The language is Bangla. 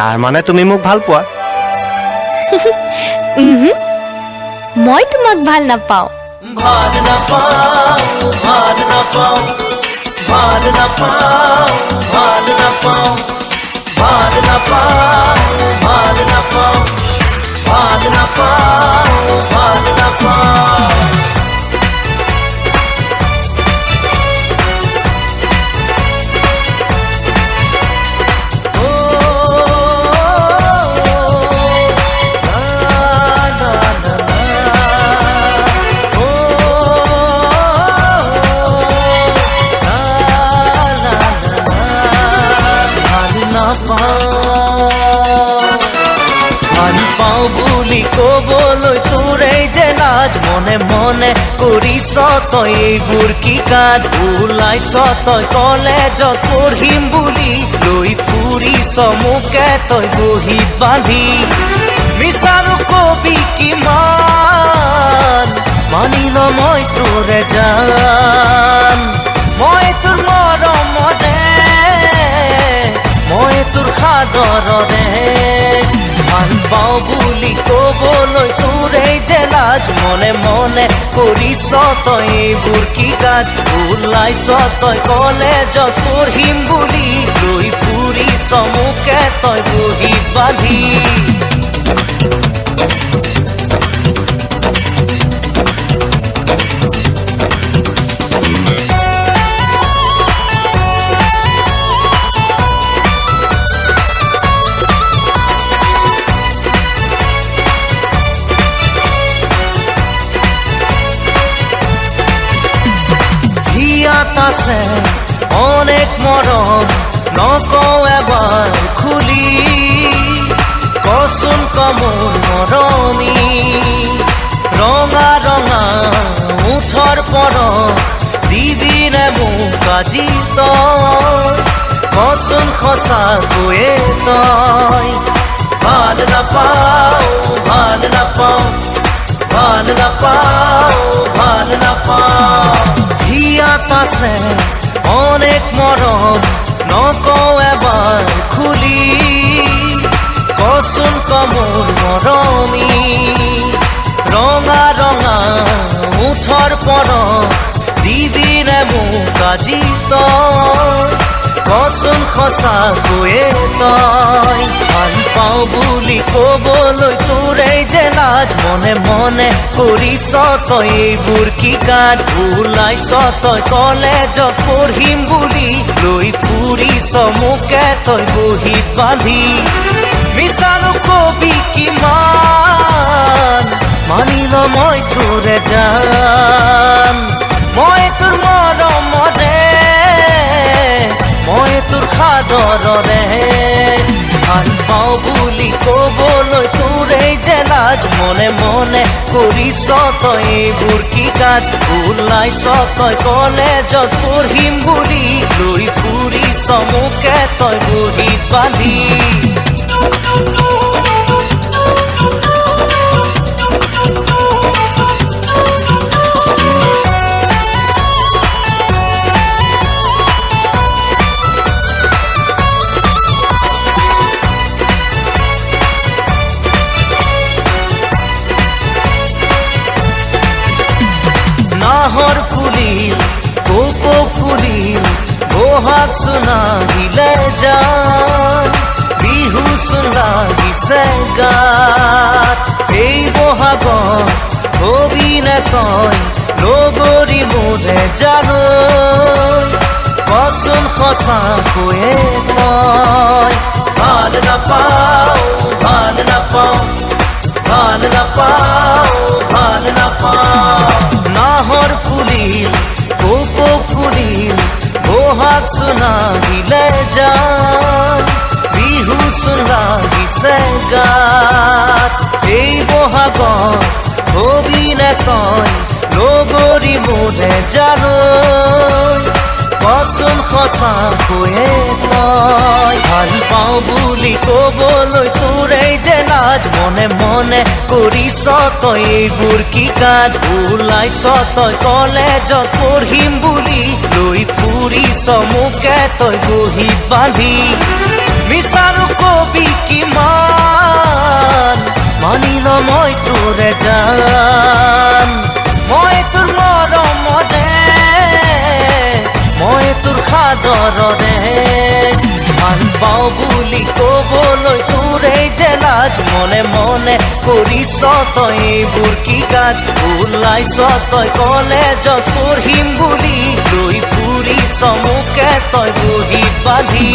তাৰ মানে তুমি মোক ভালো পোৱা মই তোমাক ভালো নাপাওঁ। ভালো নাপাওঁ ভালো নাপাওঁ ভালো নাপাওঁ ভালো নাপাওঁ ভালো নাপাওঁ ভালো নাপাওঁ ভালো নাপাওঁ ভালো নাপাওঁ। পাওঁ বুলি কবলৈ তোৰে যে লাজ মনে মনে কৰিছ তই এইবোৰ কি কাজ। ওলাইছ তই কলেজত পঢ়িম বুলি, লৈ ফুৰিছ মোকে তই বহি বান্ধি। মিছাৰো কবি কিমান, মানি ল মই তোৰে জান। মই তোৰ মৰমৰে মই তোৰ সাদৰৰে ভালো পাওঁ বুলি কবলৈ তোৰে যে লাজ, মনে মনে কৰিছ তই এইবোৰ কি কাজ? ওলাইছ তই কলেজত পঢ়িম বুলি লৈ ফুৰিছ, মোকে তই বহি বান্ধি। আছে, অনেক মৰম নকওঁ এবাৰ খুলি। কচোন কমল মৰমী ৰঙা ৰঙা মুঠৰ পৰ দিবিনে মোক আজি তই কচোন সঁচাকৈয়ে তই ভালো নাপাওঁ ভালো নাপাওঁ ভালো না পাও ভান না পাও অনেক মরম নকও এবার খুলি কচোন কমোর মৰমী ৰঙা ৰঙা মুঠৰ পৰশ দিবিৰে মোক আজি তই কচোন সঁচাকৈয়ে তই ভালো পাওঁ বুলি কবলৈ তোৰে যে লাজ। মনে মনে কৰিছ তই এইবোৰ কি কাজ ওলাইছ তই কলেজত পঢ়িম বুলি। লৈ ফুৰিছ মোকে তই বহি বান্ধি। মিছানো কবি কিমান? মানি ল মই তোৰে জান। সাদৰৰে ভালো পাওঁ বুলি কবলৈ তোৰে যে লাজ, মনে মনে কৰিছ তই এইবোৰ কি কাজ। ওলাইছ তই কলেজত পঢ়িম বুলি লৈ ফুৰিছ মোকে তই বহি বান্ধি सोहाग सुना যা বিহু সুন্দা দিছে গাত এই বহাগ কবি নে কয় লগৰী মোৰে জানো। কচোন সঁচাকৈয়ে মই ভালো নাপাওঁ ভালো নাপাওঁ ভালো নাপাওঁ सुना ही ले जा। বিহু সুনা দিছে গাত এই বহাগত কবি নে কয় লগৰী মোলে জানৈ কচোন সঁচা শুয়ে তই ভালো পাওঁ বুলি ক'বলৈ তোৰ যে নাচ, মনে মনে করিছ তই এইবোৰ কি কাজ। ওলাইছ তই কলেজত পঢ়িম বুলি লৈ ফুৰিছ মোকে তই বহি বান্ধি মিছাৰো কবি কিমান, মানিল মই তোৰে যান মই তোৰ মৰমৰে মই তোৰ সাদৰৰে ভালো পাওঁ বুলি ক'বলৈ লাজ মনে মনে কৰিছ তই এইবোৰ কি কাজ ওলাইছ তই কলেজত পঢ়িম বুলি লৈ ফুৰি চমুকে তই বহি বান্ধি